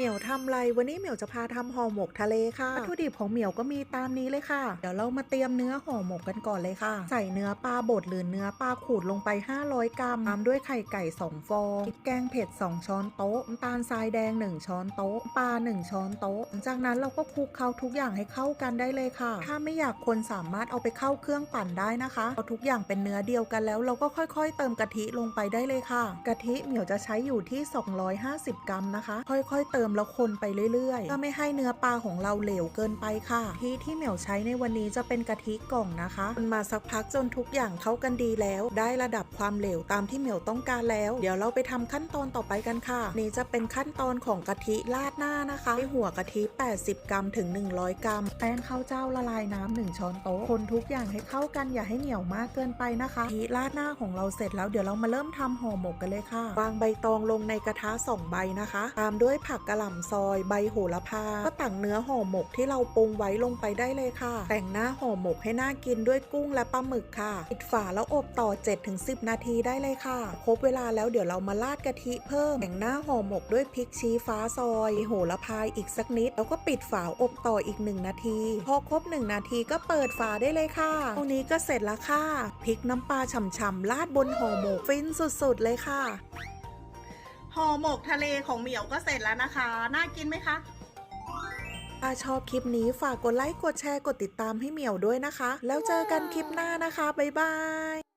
เหมียวทำอะไรวันนี้เหมียวจะพาทำห่อหมกทะเลค่ะวัตถุดิบของเหมียวก็มีตามนี้เลยค่ะ เดี๋ยวเรามาเตรียมเนื้อห่อหมกกันก่อนเลยค่ะ ใส่เนื้อปลาบดหรือเนื้อปลาขูดลงไป 500 กรัมตามด้วยไข่ไก่ 2 ฟองพริกแกงเผ็ด 2 ช้อนโต๊ะน้ำตาลทรายแดง 1 ช้อนโต๊ะปลา 1 ช้อนโต๊ะ หลังจากนั้นเราก็คลุกเคล้าทุกอย่างให้เข้ากันได้เลยค่ะ ถ้าไม่อยากคนสามารถเอาไปเข้าเครื่องปั่นได้นะคะเอาทุกอย่างเป็นเนื้อเดียวกันแล้ว เราก็ค่อย ๆ เติมกะทิลงไปได้เลยค่ะ กะทิเหมียวจะใช้อยู่ที่ 250 กรัมนะคะ ค่อย ๆ เติมแล้วคนไปเรื่อยๆเพื่อไม่ให้เนื้อปลาของเราเหลวเกินไปค่ะที่ที่เหมียวใช้ในวันนี้จะเป็นกะทิกล่องนะคะคนมาสักพักจนทุกอย่างเข้ากันดีแล้ว ได้ระดับความเหลวตามที่เหมียวต้องการแล้ว เดี๋ยวเราไปทำขั้นตอนต่อไปกันค่ะ นี่จะเป็นขั้นตอนของกะทิราดหน้านะคะให้หัวกะทิ 80 กรัมถึง 100 กรัม แป้งข้าวเจ้าละลายน้ำหนึ่งช้อนโต๊ะ คนทุกอย่างให้เข้ากันอย่าให้เหนียวมากเกินไปนะคะกะทิราดหน้าของเราเสร็จแล้วเดี๋ยวเรามาเริ่มทำห่อหมกกันเลยค่ะ วางใบตองลงในกระทะสองใบนะคะ ตามด้วยผักกะหล่ำซอยใบโหระพา ก็ตักเนื้อห่อหมกที่เราปรุงไว้ลงไปได้เลยค่ะ แต่งหน้าห่อหมกให้น่ากินด้วยกุ้งและปลาหมึกค่ะปิดฝาแล้วอบต่อ 7-10 นาทีได้เลยค่ะ ครบเวลาแล้วเดี๋ยวเรามาราดกะทิเพิ่ม แต่งหน้าห่อหมกด้วยพริกชี้ฟ้าซอยโหระพาอีกสักนิด แล้วก็ปิดฝาอบต่ออีก 1 นาที พอครบ 1 นาทีก็เปิดฝาได้เลยค่ะเท่านี้ก็เสร็จแล้วค่ะพริกน้ำปลาฉ่ำๆราดบนห่อหมกฟินสุดๆเลยค่ะ ห่อหมกทะเลของเหมียวก็เสร็จแล้วนะคะ น่ากินไหมคะถ้าชอบคลิปนี้ฝากกดไลค์ กดแชร์ กดติดตามให้เหมียวด้วยนะคะ แล้วเจอกันคลิปหน้านะคะ บ๊ายบาย